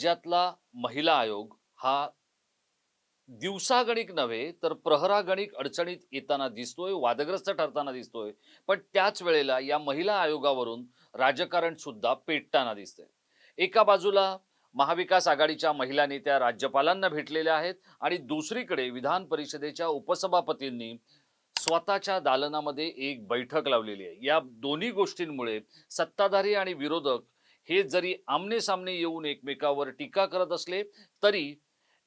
राज्यातला महिला आयोग हा दिवसागणिक नव्हे तर प्रहरागणिक अडचणीत येताना दिसतोय वादग्रस्त ठरताना दिसतोय. पण त्याच वेळेला या महिला आयोगावरून राजकारण सुद्धा पेटताना दिसतंय. एका बाजूला महाविकास आघाडीच्या महिला नेत्या राज्यपालांना भेटलेल्या आहेत आणि दुसरीकडे विधान परिषदेच्या उपसभापतींनी स्वतःच्या दालनामध्ये एक बैठक लावलेली आहे. या दोन्ही गोष्टींमुळे सत्ताधारी आणि विरोधक हे जरी आमने सामने येऊन एकमेकावर टीका करत असले तरी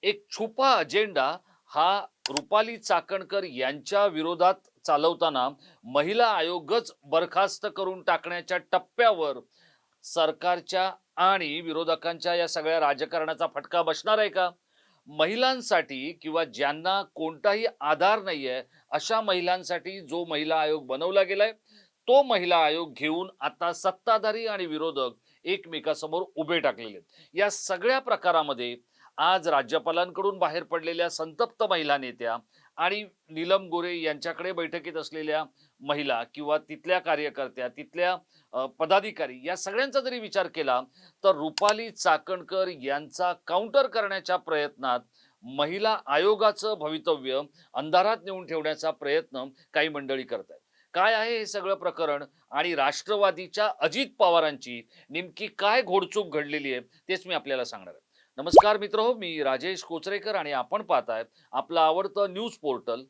एक छुपा अजेंडा हा रुपाली चाकणकर यांच्या विरोधात चालवताना महिला आयोगच बरखास्त करून टाकण्याच्या टप्प्यावर सरकारच्या आणि विरोधकांच्या या सगळ्या राजकारणाचा फटका बसणार आहे का? महिलांसाठी किंवा ज्यांना कोणताही आधार नाही आहे अशा महिलांसाठी जो महिला आयोग बनवला गेलाय तो महिला आयोग घेऊन आता सत्ताधारी आणि विरोधक एकमेकासमोर उभे टाकलेले आहेत. या सगळ्या प्रकारामध्ये आज राज्यपालांकडून बाहेर पडलेल्या संतप्त महिला नेत्या आणि नीलम गोरे यांच्याकडे बैठकीत असलेल्या महिला किंवा तिथल्या कार्यकर्त्या तिथल्या पदाधिकारी या सगळ्यांचा जरी विचार केला तर रुपाली चाकणकर यांचा काउंटर करण्याच्या प्रयत्नात महिला आयोगाचं भवितव्य अंधारात नेऊन ठेवण्याचा प्रयत्न काही मंडळी करत आहेत काय आहे हे सगळं प्रकरण? आणि राष्ट्रवादीच्या अजित पवारांची नेमकी काय घोडचूक घडलेली आहे तेच मी आपल्याला सांगणार आहे. नमस्कार मित्र हो मी राजेश कोचरेकर आणि आपण पाहतायत आपलं आवडतं न्यूज पोर्टल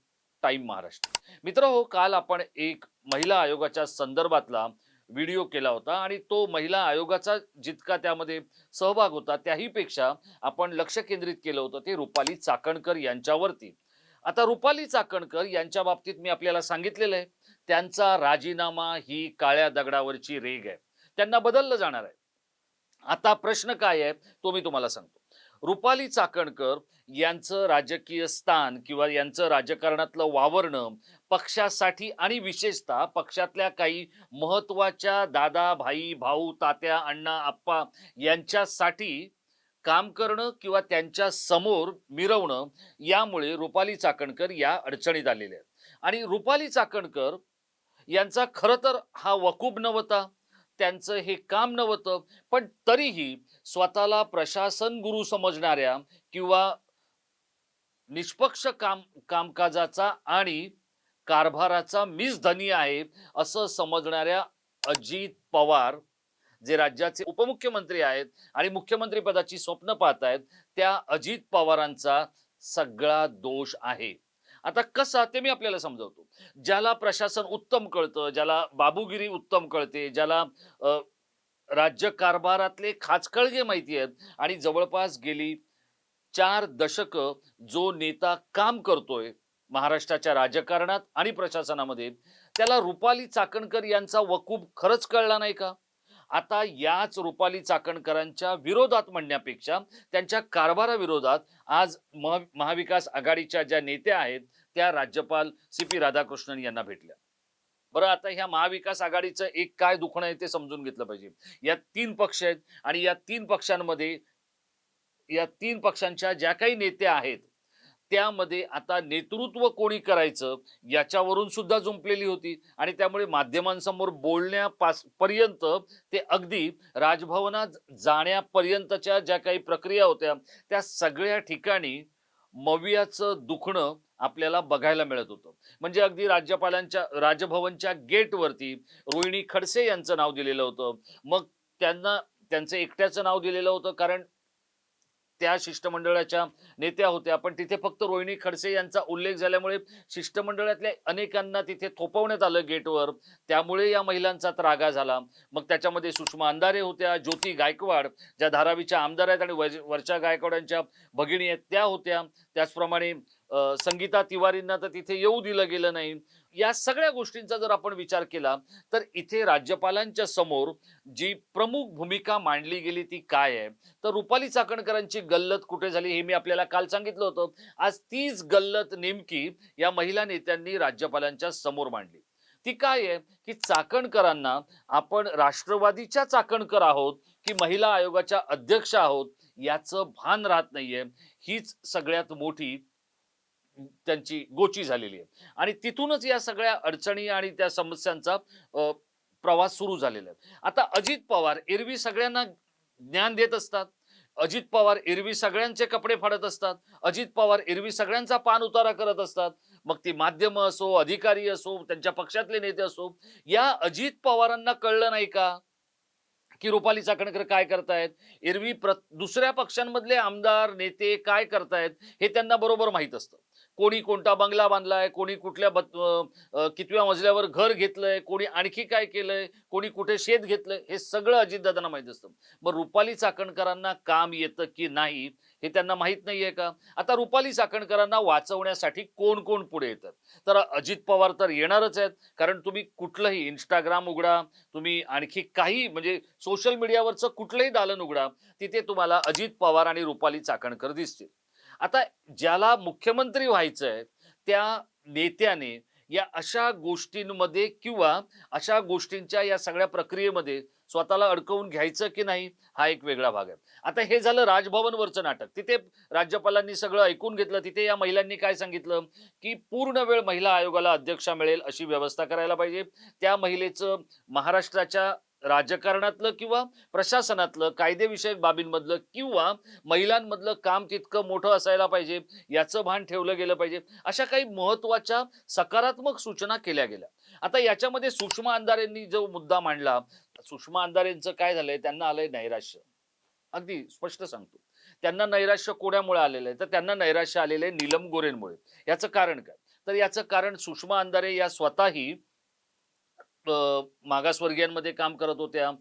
टाइम महाराष्ट्र. मित्र हो काल आपण एक महिला आयोगाच्या संदर्भातला व्हिडिओ केला होता आणि तो महिला आयोगाचा जितका त्यामध्ये सहभाग होता त्याहीपेक्षा आपण लक्ष केंद्रित केलं होतं ते रुपाली चाकणकर यांच्यावरती. आता रुपाली चाकणकर यांच्या बाबतीत मी आपल्याला सांगितलेलं आहे त्यांचा राजीनामा ही काळ्या दगडावरची रेग आहे. त्यांना बदललं जाणार आहे. आता प्रश्न काय आहे तो मी तुम्हाला सांगतो. रुपाली चाकणकर यांचं राजकीय स्थान किंवा यांचं राजकारणातलं वावरणं पक्षासाठी आणि विशेषतः पक्षातल्या काही महत्त्वाच्या दादा भाई भाऊ तात्या अण्णा आप्पा यांच्यासाठी काम करणं किंवा त्यांच्यासमोर मिरवणं यामुळे रुपाली चाकणकर या अडचणीत आलेल्या आहेत. आणि रुपाली चाकणकर यांचा खरं तर हा वकूब नव्हता त्यांचं हे काम नव्हतं पण तरीही स्वतःला प्रशासन गुरु समजणाऱ्या किंवा निष्पक्ष काम कामकाजाचा आणि कारभाराचा मीच धनी आहे असं समजणाऱ्या अजित पवार जे राज्याचे उपमुख्यमंत्री आहेत आणि मुख्यमंत्री पदाची स्वप्न पाहत आहेत त्या अजित पवारांचा सगळा दोष आहे. आता कसा ते मी आपल्याला समजावतो. ज्याला प्रशासन उत्तम कळतं ज्याला बाबूगिरी उत्तम कळते ज्याला राज्य कारभारातले खाचखळगे माहिती आहेत आणि जवळपास गेली चार दशक जो नेता काम करतोय महाराष्ट्राच्या राजकारणात आणि प्रशासनामध्ये त्याला रुपाली चाकणकर यांचा वकूब खरंच कळला नाही का? आता याच रुपाली चाकणकरांच्या विरोधात म्हणण्यापेक्षा त्यांच्या कारभाराविरोधात आज महा महाविकास आघाडीच्या ज्या नेत्या आहेत त्या राज्यपाल सी पी राधाकृष्णन यांना भेटल्या. बरं आता ह्या महाविकास आघाडीचं एक काय दुखणं आहे ते समजून घेतलं पाहिजे. या तीन पक्ष आहेत आणि या तीन पक्षांमध्ये या तीन पक्षांच्या ज्या काही नेत्या आहेत त्यामध्ये आता नेतृत्व कोणी करायचं याच्यावरून सुद्धा जुंपलेली होती. आणि त्यामुळे माध्यमांसमोर बोलण्यापास पर्यंत ते अगदी राजभवनात जाण्यापर्यंतच्या ज्या काही प्रक्रिया होत्या त्या सगळ्या ठिकाणी मवियाचं दुखणं आपल्याला बघायला मिळत होतं. म्हणजे अगदी राज्यपालांच्या राजभवनच्या गेटवरती रोहिणी खडसे यांचं नाव दिलेलं होतं. मग त्यांना त्यांचं एकट्याचं नाव दिलेलं होतं कारण त्या शिष्टमंडळाच्या नेत्या होत्या. पण तिथे फक्त रोहिणी खडसे यांचा उल्लेख झाल्यामुळे शिष्टमंडळातल्या अनेकांना तिथे थोपवण्यात आलं गेटवर. त्यामुळे या महिलांचा त्रागा झाला. मग त्याच्यामध्ये सुषमा अंधारे होत्या ज्योती गायकवाड ज्या धारावीच्या आमदार आहेत आणि वरच्या वर्षा गायकवाडांच्या भगिनी आहेत त्या होत्या. त्याचप्रमाणे संगीता तिवारींना तर तिथे येऊ दिलं गेलं नाही. या सगळ्या गोष्टींचा जर आपण विचार केला तर इथे राज्यपालांच्या समोर जी प्रमुख भूमिका मांडली गेली ती काय आहे? तर रुपाली चाकणकरांची गल्लत कुठे झाली हे मी आपल्याला काल सांगितलं होतं. आज तीच गल्लत नेमकी या महिला नेत्यांनी राज्यपालांच्या समोर मांडली. ती काय आहे? की चाकणकरांना आपण राष्ट्रवादीच्या चाकणकर आहोत की महिला आयोगाच्या अध्यक्ष आहोत याचं भान राहत नाहीये. हीच सगळ्यात मोठी त्यांची गोची झालेली आहे. आणि तिथूनच या सगळ्या अडचणी आणि त्या समस्यांचा प्रवास सुरू झालेला आहे. आता अजित पवार एरवी सगळ्यांना ज्ञान देत असतात. अजित पवार एरवी सगळ्यांचे कपडे फाडत असतात. अजित पवार एरवी सगळ्यांचा पान उतारा करत असतात. मग ती माध्यमं असो अधिकारी असो त्यांच्या पक्षातले नेते असो या अजित पवारांना कळलं नाही का? की रुपाली चाकणकर काय करतायत? एरवी प्र दुसऱ्या पक्षांमधले आमदार नेते काय करतायत? हे त्यांना बरोबर माहीत असतं. कोणी कोणता बंगला बांधलाय कोणी कुठल्या बत- कितव्या मजल्यावर घर घेतलंय कोणी आणखी काय केलंय कोणी कुठे शेत घेतलंय हे सगळं अजितदादांना माहीत असतं. मग रुपाली चाकणकरांना काम येतं की नाही हे त्यांना माहीत नाहीये का? आता रुपाली चाकणकरांना वाचवण्यासाठी कोण कोण पुढे येतात? तर अजित पवार तर येणारच आहेत कारण तुम्ही कुठलंही इंस्टाग्राम उघडा तुम्ही आणखी काही म्हणजे सोशल मीडियावरचं कुठलंही दालन उघडा तिथे तुम्हाला अजित पवार आणि रुपाली चाकणकर दिसतील. आता ज्याला मुख्यमंत्री व्हायचंय त्या नेत्याने या अशा गोष्टींमध्ये किंवा अशा गोष्टींच्या या सगळ्या प्रक्रियेमध्ये स्वतःला अडकवून घ्यायचं की नाही हा एक वेगळा भाग आहे. आता हे झालं राजभवनवरचं नाटक. तिथे राज्यपालांनी सगळं ऐकून घेतलं. तिथे या महिलांनी काय सांगितलं? की पूर्ण वेळ महिला आयोगाला अध्यक्षा मिळेल अशी व्यवस्था करायला पाहिजे. त्या महिलेचं महाराष्ट्राच्या राजकारणातलं किंवा प्रशासनातलं कायदेविषयक बाबींमधलं किंवा महिलांमधलं काम तितकं मोठं असायला पाहिजे याचं भान ठेवलं गेलं पाहिजे अशा काही महत्त्वाच्या सकारात्मक सूचना केल्या गेल्या. आता याच्यामध्ये सुषमा अंधारेंनी जो मुद्दा मांडला सुषमा अंधारेंचं काय झालंय? त्यांना आलंय नैराश्य. अगदी स्पष्ट सांगतो. त्यांना नैराश्य कोण्यामुळे आलेलं आहे. तर त्यांना नैराश्य आलेलं आहे नीलम गोरेंमुळे. याचं कारण काय? तर याचं कारण सुषमा अंधारे या स्वतःही मागासवर्गीयांमध्ये काम करत होत्या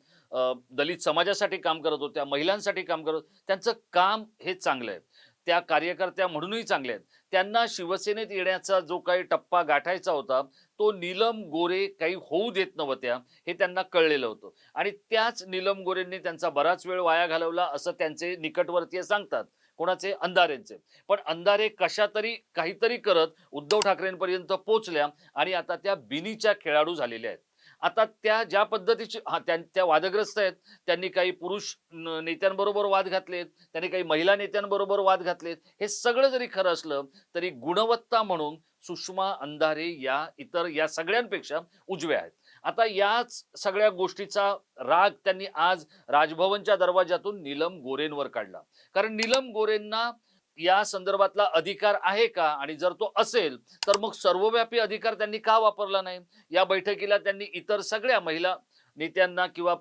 दलित समाजासाठी काम करत होत्या महिलांसाठी काम करत त्यांचं काम हे चांगलं आहे. त्या कार्यकर्त्या म्हणूनही चांगल्या आहेत. त्यांना शिवसेनेत येण्याचा जो काही टप्पा गाठायचा होता तो नीलम गोरे काही होऊ देत नव्हत्या हे त्यांना कळलेलं होतं. आणि त्याच नीलम गोरेंनी त्यांचा बराच वेळ वाया घालवला असं त्यांचे निकटवर्तीय सांगतात. कोणाचे? अंधारेंचे. पण अंधारे कशा तरी काहीतरी करत उद्धव ठाकरेंपर्यंत पोचल्या आणि आता त्या बिनीच्या खेळाडू झालेल्या आहेत. आता त्या ज्या पद्धतीची हा त्या त्या वादग्रस्त आहेत. त्यांनी काही पुरुष नेत्यांबरोबर वाद घातलेत. त्यांनी काही महिला नेत्यांबरोबर वाद घातलेत. हे सगळं जरी खरं असलं तरी गुणवत्ता म्हणून सुषमा अंधारे या इतर या सगळ्यांपेक्षा उजव्या आहेत. आता याच सगळ्या गोष्टीचा राग त्यांनी आज राजभवनच्या दरवाजातून नीलम गोरेंवर काढला. कारण नीलम गोरेंना या संदर्भातला अधिकार आहे का? आणि जर तो असेल तर मग सर्वव्यापी अधिकार त्यांनी का वापरला नाही? या बैठकीला त्यांनी इतर सगळ्या महिला नेत्यांना किंवा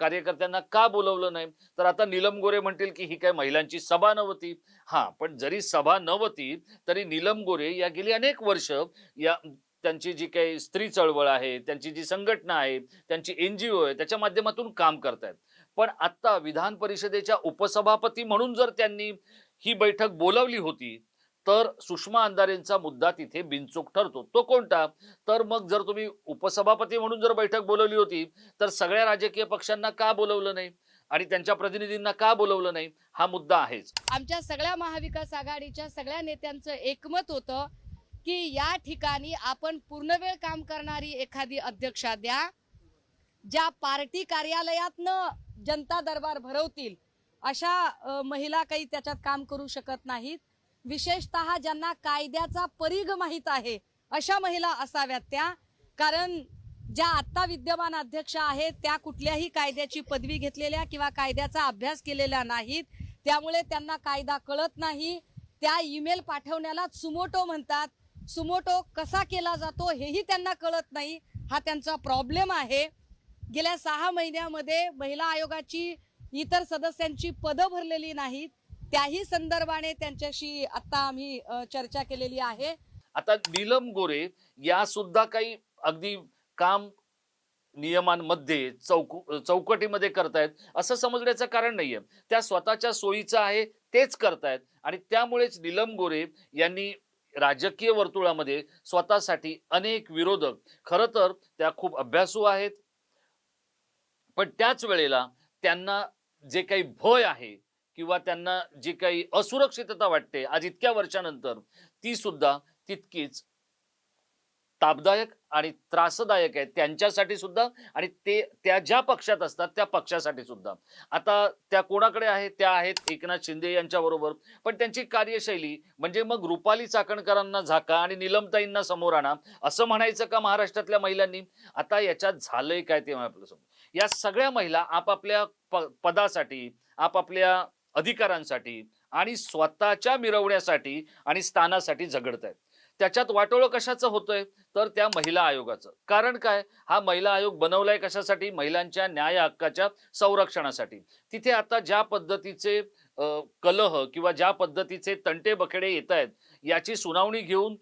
कार्यकर्त्यांना का बोलवलं नाही? तर आता नीलम गोरे म्हणतील की ही काय महिलांची सभा नव्हती? हा पण जरी सभा नव्हती तरी नीलम गोरे या गेली अनेक वर्ष या त्यांची जी काही स्त्री चळवळ आहे त्यांची जी संघटना आहे त्यांची एन जी ओ आहे त्याच्या माध्यमातून काम करतायत. पण आता विधान परिषदेच्या उपसभापती म्हणून जर त्यांनी ही बैठक बोलावली होती तर सुषमा अंधारेंचा मुद्दा तिथे बिनचूक ठरतो. तो कोणता? तर मग जर तुम्ही उपसभापती म्हणून जर बैठक बोलवली होती तर सगळ्या राजकीय पक्षांना का बोलवलं नाही? आणि त्यांच्या प्रतिनिधींना का बोलवलं नाही? हा मुद्दा आहेच. आमच्या सगळ्या महाविकास आघाडीच्या सगळ्या नेत्यांचं एकमत होतं की या ठिकाणी आपण पूर्णवेळ काम करणारी एखादी अध्यक्षा द्या ज्या पार्टी कार्यालयातनं जनता दरबार भरवतील. अशा महिला काही त्याच्यात काम करू शकत नाहीत. विशेषतः ज्यांना कायद्याचा परीघ माहीत आहे अशा महिला असाव्यात त्या. कारण ज्या आत्ता विद्यमान अध्यक्ष आहेत त्या कुठल्याही कायद्याची पदवी घेतलेल्या किंवा कायद्याचा अभ्यास केलेल्या नाहीत. त्यामुळे त्यांना कायदा कळत नाही. त्या ईमेल पाठवण्याला सुमोटो म्हणतात. सुमोटो कसा केला जातो हेही त्यांना कळत नाही. हा त्यांचा प्रॉब्लेम आहे. गेल्या सहा महिन्यामध्ये महिला आयोगाची इतर सदस्यांची पदं भरलेली नाहीत. त्याही संदर्भाने त्यांच्याशी आता आम्ही चर्चा केलेली आहे. आता नीलम गोरे या सुद्धा काही अगदी काम नियमांमध्ये चौक चौकटीमध्ये करतायत असं समजण्याचं कारण नाहीये. त्या स्वतःच्या सोयीचं आहे तेच करतायत. आणि त्यामुळेच नीलम गोरे यांनी राजकीय वर्तुळामध्ये स्वतःसाठी अनेक विरोधक खरं तर त्या खूप अभ्यासू आहेत. पण त्याच वेळेला त्यांना जे काही भय आहे किंवा त्यांना जी काही असुरक्षितता वाटते आज इतक्या वर्षानंतर ती सुद्धा तितकीच तापदायक आणि त्रासदायक आहे. त्यांच्यासाठी सुद्धा आणि ते त्या ज्या पक्षात असतात त्या पक्षासाठी सुद्धा. आता त्या कोणाकडे आहेत? त्या आहेत एकनाथ शिंदे यांच्या बरोबर. पण त्यांची कार्यशैली म्हणजे मग रुपाली चाकणकरांना झाका आणि निलमताईंना समोर आणा असं म्हणायचं का महाराष्ट्रातल्या महिलांनी? आता याच्यात झालंय काय ते आपल्यासमोर या सगळ्या महिला आपापल्या प पदासाठी आपापल्या अधिकारांसाठी आणि स्वतःच्या मिरवण्यासाठी आणि स्थानासाठी झगडत आहेत त्याच्यात वाटोळं कशाचं होतंय? तर त्या महिला आयोगाचं. कारण काय? हा महिला आयोग बनवलाय कशासाठी? महिलांच्या न्याय हक्काच्या संरक्षणासाठी. तिथे आता ज्या पद्धतीचे कलह किंवा ज्या पद्धतीचे तंटे बखेडे येत आहेत याची सुनावणी घेऊन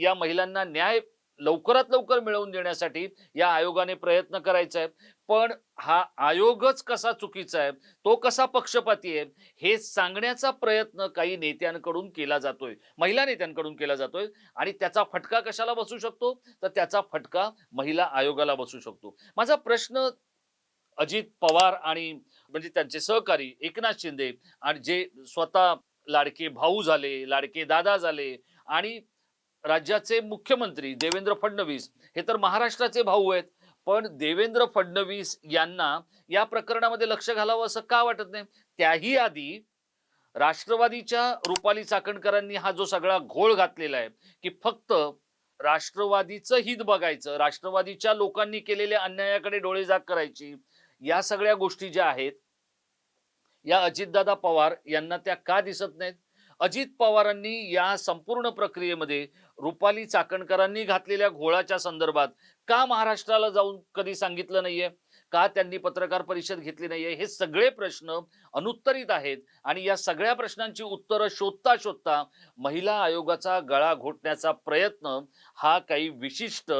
या महिलांना न्याय लवकरात लवकर मिळवून देण्यासाठी या आयोगाने प्रयत्न करायचा आहे. पण हा आयोगच कसा चुकीचा आहे तो कसा पक्षपाती आहे हे सांगण्याचा प्रयत्न काही नेत्यांकडून केला जातोय महिला नेत्यांकडून केला जातोय आणि त्याचा फटका कशाला बसू शकतो? तर त्याचा फटका महिला आयोगाला बसू शकतो. माझा प्रश्न अजित पवार आणि म्हणजे त्यांचे सहकारी एकनाथ शिंदे आणि जे स्वतः लाडके भाऊ झाले लाडके दादा झाले आणि राज्याचे मुख्यमंत्री देवेंद्र फडणवीस हे तर महाराष्ट्राचे भाऊ आहेत. पण देवेंद्र फडणवीस यांना या प्रकरणामध्ये लक्ष घालावं असं का वाटत नाही? त्याही आधी राष्ट्रवादीच्या रुपाली चाकणकरांनी हा जो सगळा घोळ घातलेला आहे की फक्त राष्ट्रवादीचं हित बघायचं राष्ट्रवादीच्या लोकांनी केलेल्या अन्यायाकडे डोळेजाग करायची या सगळ्या गोष्टी ज्या आहेत या अजितदादा पवार यांना त्या का दिसत नाहीत? अजित पवारांनी या संपूर्ण प्रक्रियेमध्ये रुपाली चाकणकरांनी घातलेल्या घोळाच्या संदर्भात का महाराष्ट्राला जाऊन कधी सांगितलं नाहीये? का त्यांनी पत्रकार परिषद घेतली नाहीये? हे सगळे प्रश्न अनुत्तरित आहेत आणि या सगळ्या प्रश्नांची उत्तरं शोधता शोधता महिला आयोगाचा गळा घोटण्याचा प्रयत्न हा काही विशिष्ट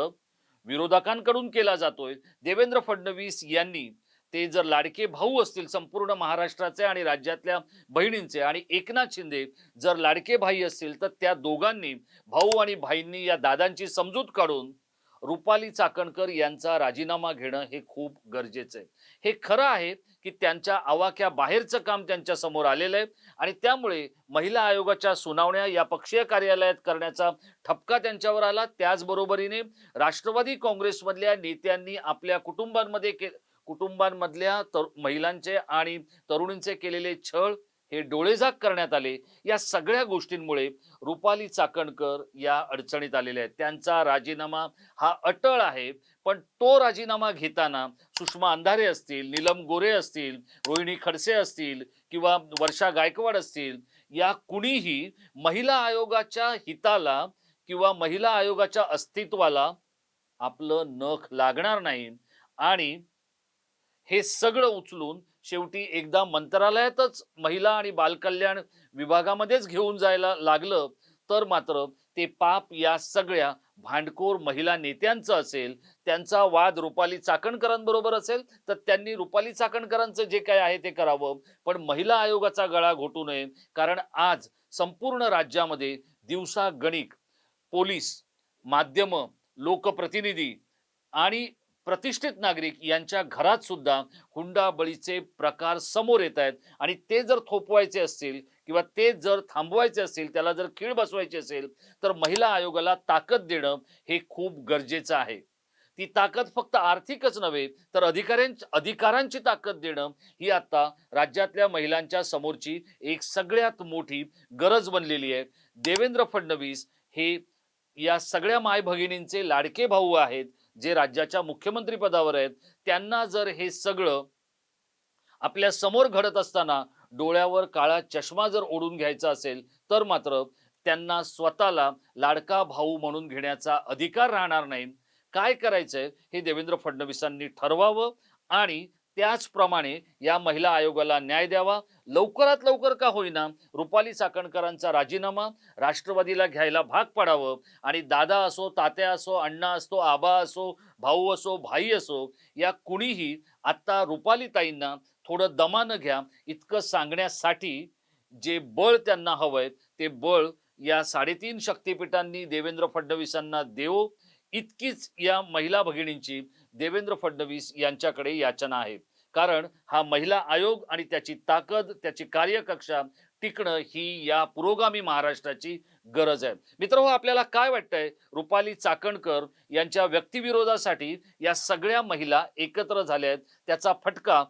विरोधकांकडून केला जातोय. देवेंद्र फडणवीस यांनी ते जर लाडके भाऊ असतील संपूर्ण महाराष्ट्राचे आणि राज्यातल्या बहिणींचे आणि एकनाथ शिंदे जर लाडके भाई असतील तर त्या दोघांनी भाऊ आणि भाईंनी या दादांची समजूत काढून रुपाली चाकणकर यांचा राजीनामा घेणं हे खूप गरजेचं आहे. हे खरं आहे की त्यांच्या आवाक्या बाहेरचं काम त्यांच्यासमोर आलेलं आहे आणि त्यामुळे महिला आयोगाच्या सुनावण्या या पक्षीय कार्यालयात करण्याचा ठपका त्यांच्यावर आला. त्याचबरोबरीने राष्ट्रवादी काँग्रेसमधल्या नेत्यांनी आपल्या कुटुंबांमध्ये के कुटुंबांमधल्या तर महिलांचे आणि तरुणींचे केलेले छळ हे डोळेझाक करण्यात आले. या सगळ्या गोष्टींमुळे रुपाली चाकणकर या अडचणीत आलेल्या आहेत. त्यांचा राजीनामा हा अटळ आहे पण तो राजीनामा घेताना सुषमा अंधारे असतील नीलम गोरे असतील रोहिणी खडसे असतील किंवा वर्षा गायकवाड असतील या कुणीही महिला आयोगाच्या हिताला किंवा महिला आयोगाच्या अस्तित्वाला आपलं नख लागणार नाही. आणि हे सगळं उचलून शेवटी एकदा मंत्रालयातच महिला आणि बालकल्याण विभागामध्येच घेऊन जायला लागलं तर मात्र ते पाप या सगळ्या भांडखोर महिला नेत्यांचं असेल त्यांचा वाद रुपाली चाकणकरांबरोबर असेल तर त्यांनी रुपाली चाकणकरांचं जे काय आहे ते करावं. पण महिला आयोगाचा गळा घोटू नये कारण आज संपूर्ण राज्यामध्ये दिवसा गणिक पोलीस माध्यम लोकप्रतिनिधी आणि प्रतिष्ठित नागरिक यांच्या घरात सुद्धा हुंडाबळीचे प्रकार समोर येत आहेत. आणि ते जर थोपवायचे असतील किंवा ते जर थांबवायचे असेल त्याला जर खीळ बसवायची असेल तर महिला आयोगाला ताकद देणं हे खूप गरजेचं आहे. ती ताकद फक्त आर्थिकच नव्हे तर अधिकाऱ्यांची अधिकारांची ताकद देणं ही आता राज्यातल्या महिलांच्या समोरची एक सगळ्यात मोठी गरज बनलेली आहे. देवेंद्र फडणवीस हे या सगळ्या माय भगिनींचे लाडके भाऊ आहेत. जे राज्याच्या मुख्यमंत्री पदावर आहेत त्यांना जर हे सगळं आपल्यासमोर घडत असताना डोळ्यावर काळा चष्मा जर ओढून घ्यायचा असेल तर मात्र त्यांना स्वतःला लाडका भाऊ म्हणून घेण्याचा अधिकार राहणार नाही. काय करायचंय हे देवेंद्र फडणवीसांनी ठरवावं आणि त्याचप्रमाणे या महिला आयोगाला न्याय द्यावा. लवकरात लवकर का होईना रुपाली चाकणकरांचा राजीनामा राष्ट्रवादीला घ्यायला भाग पाडावं आणि दादा असो तात्या असो अण्णा असो आबा असो भाऊ असो भाई असो या कुणीही आत्ता रुपालीताईंना थोडं दमानं घ्या. इतकं सांगण्यासाठी जे बळ त्यांना हवंय ते बळ या साडेतीन शक्तिपीठांनी देवेंद्र फडणवीसांना देवो. इतकीच या महिला भगिनींची देवेंद्र फडणवीस यांच्याकडे याचना आहेत. कारण हा महिला आयोग आणि त्याची ताकद त्याची कार्यकक्षा टिकणं ही या पुरोगामी महाराष्ट्राची गरज आहे. मित्र आपल्याला काय वाटतंय? रुपाली चाकणकर यांच्या व्यक्तिविरोधासाठी या सगळ्या महिला एकत्र झाल्या आहेत. त्याचा फटका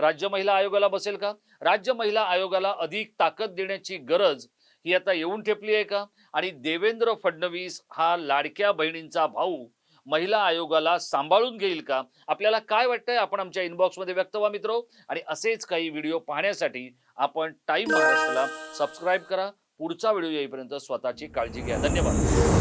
राज्य महिला आयोगाला बसेल का? राज्य महिला आयोगाला अधिक ताकद देण्याची गरज ही आता येऊन ठेपली आहे का? आणि देवेंद्र फडणवीस हा लाडक्या बहिणींचा भाऊ महिला आयोगाला सांभाळून घेईल का? आपल्याला काय वाटतंय? आपण आमच्या इनबॉक्समध्ये व्यक्त व्हा मित्रो. आणि असेच काही व्हिडिओ पाहण्यासाठी आपण टाईम महाराष्ट्राला सबस्क्राईब करा. पुढचा व्हिडिओ येईपर्यंत स्वतःची काळजी घ्या. धन्यवाद.